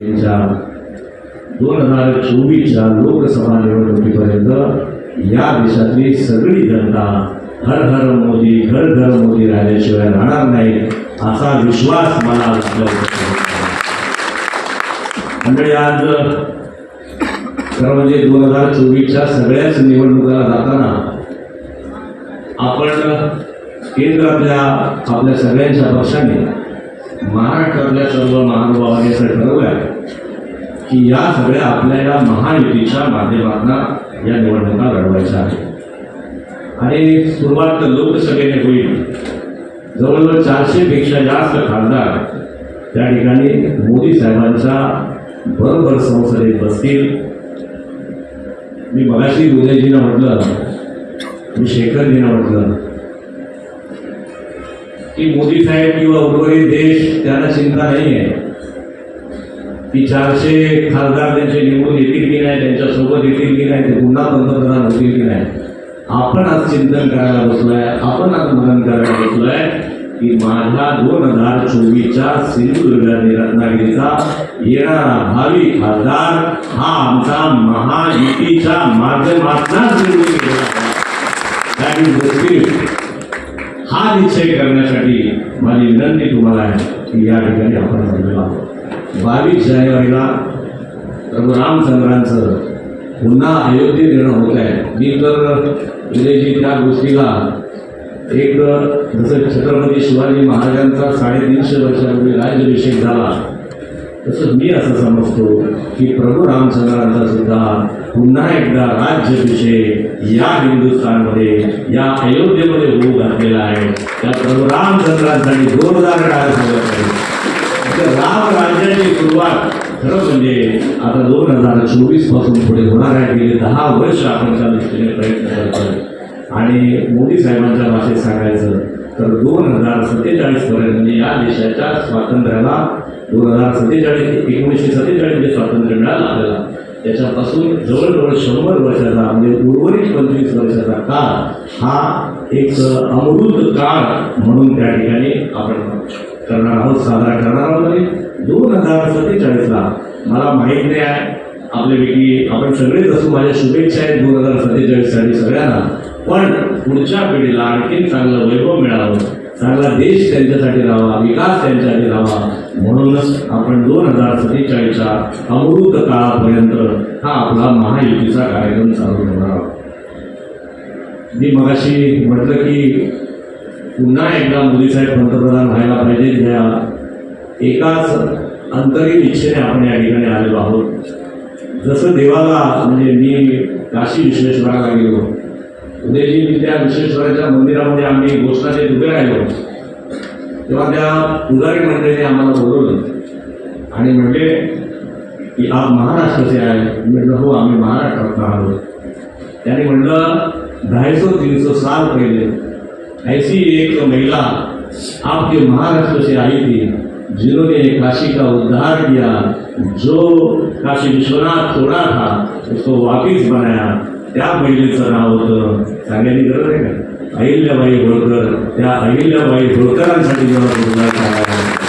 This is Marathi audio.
दोन हजार चोवीसच्या लोकसभा निवडणुकीपर्यंत या देशातली सगळी जनता हर हर मोदी घर घर मोदी राहिल्याशिवाय राहणार नाही असा विश्वास मला आपल्या मंडळी आज खरं म्हणजे दोन हजार चोवीसच्या सगळ्याच निवडणुकाला जाताना आपण केंद्रातल्या आपल्या सगळ्यांच्या पक्षाने महाराष्ट्रातल्या सर्व महानुभावांनी असं ठरवलं आहे की या सगळ्या आपल्या या महायुतीच्या माध्यमातून या निवडणुका लढवायच्या आहेत. आणि सुरुवात तर लोकसभेने होईल. जवळजवळ चारशेपेक्षा जास्त खासदार त्या ठिकाणी मोदी साहेबांच्या बरोबर संसदेत बसतील. मी मगाशी उदयजीनं म्हटलं मी शेखरजीनं म्हटलं की मोदी साहेब किंवा उर्वरित देश त्यांना चिंता नाही आहे की चारशे खासदार त्यांचे निवडून येतील की नाही त्यांच्यासोबत येतील की नाही ते पुन्हा पंतप्रधान होतील की नाही आपण आज चिंतन करायला बसलोय आपण आज मनन करायला बसलोय की माझ्या दोन हजार चोवीसच्या सिंधुदुर्ग रत्नागिरीचा येणारा भावी खासदार हा आमचा महायुतीच्या माध्यमातूनच निवडून हा निश्चय करण्यासाठी माझी विनंती तुम्हाला आहे की या ठिकाणी आपण जमलेलो आहोत. बावीस जानेवारीला प्रभू रामचंद्रांचं पुन्हा अयोध्येत येणं होत आहे. मी तर विजयजी त्या गोष्टीला एक जसं छत्रपती शिवाजी महाराजांचा साडेतीनशे वर्षापूर्वी राज्याभिषेक झाला तसं मी असं समजतो की प्रभू रामचंद्रांचा सुद्धा पुन्हा एकदा राज्याभिषेक या हिंदुस्थानमध्ये या अयोध्येमध्ये होऊ घातलेला आहे. त्या प्रभू रामचंद्रांसाठी जोरदार टाळ्या झाल्या आहे तर राम राज्याची सुरुवात खरं म्हणजे आता दोन हजार चोवीसपासून पुढे होणार आहे. गेले दहा वर्ष आपण त्या दृष्टीने प्रयत्न करतोय. आणि मोदी साहेबांच्या भाषेत सांगायचं तर दोन हजार सत्तेचाळीस पर्यंत म्हणजे या देशाच्या स्वातंत्र्याला दोन हजार सत्तेचाळीस एकोणीसशे सत्तेचाळीस स्वातंत्र्य मिळालं आपल्याला त्याच्यापासून जवळजवळ शंभर वर्षाचा म्हणजे उर्वरित पंचवीस वर्षाचा काळ हा एक अमृत काळ म्हणून त्या ठिकाणी आपण करणार आहोत साजरा करणार आहोत. आणि दोन हजार सत्तेचाळीसला मला माहीत नाही आहे आपल्यापैकी आपण सगळेच असू माझ्या शुभेच्छा आहेत दोन हजार सत्तेचाळीससाठी सगळ्यांना. पण पुढच्या पिढीला आणखीन चांगलं वैभव मिळावं चांगला देश त्यांच्यासाठी राहावा विकास त्यांच्यासाठी राहावा. म्हणूनच आपण दोन हजार सत्तेचाळीसच्या अमृत काळापर्यंत हा आपला महायुतीचा कार्यक्रम चालू ठेवणार आहोत. मी मगाशी म्हटलं की पुन्हा एकदा मोदी साहेब पंतप्रधान व्हायला पाहिजे ह्या एकाच अंतरिम इच्छेने आपण या ठिकाणी आलेलो आहोत. जसं देवाला म्हणजे मी काशी विश्वेश्वराला गेलो उदयजी मी त्या विश्वेश्वराच्या मंदिरामध्ये आम्ही घोषणाचे उभे राहिलो. तेव्हा त्या पुजारी मंडळीने आम्हाला बोलवलं. आणि म्हटले की आप महाराष्ट्राचे आहे म्हटलं हो आम्ही महाराष्ट्रात आलो त्याने म्हटलं ढाईसो तीन सौ साल पहले ऐसी एक महिला आपके महाराष्ट्र से आई थी जिन्होंने काशी का उद्धार किया जो काशी विश्वनाथ तोड़ा था उसको वापिस बनाया त्या महिलेचं नाव होतं. सांगायची गरज आहे का? अहिल्याबाई होळकर. त्या अहिल्याबाई होळकरांसाठी जेव्हा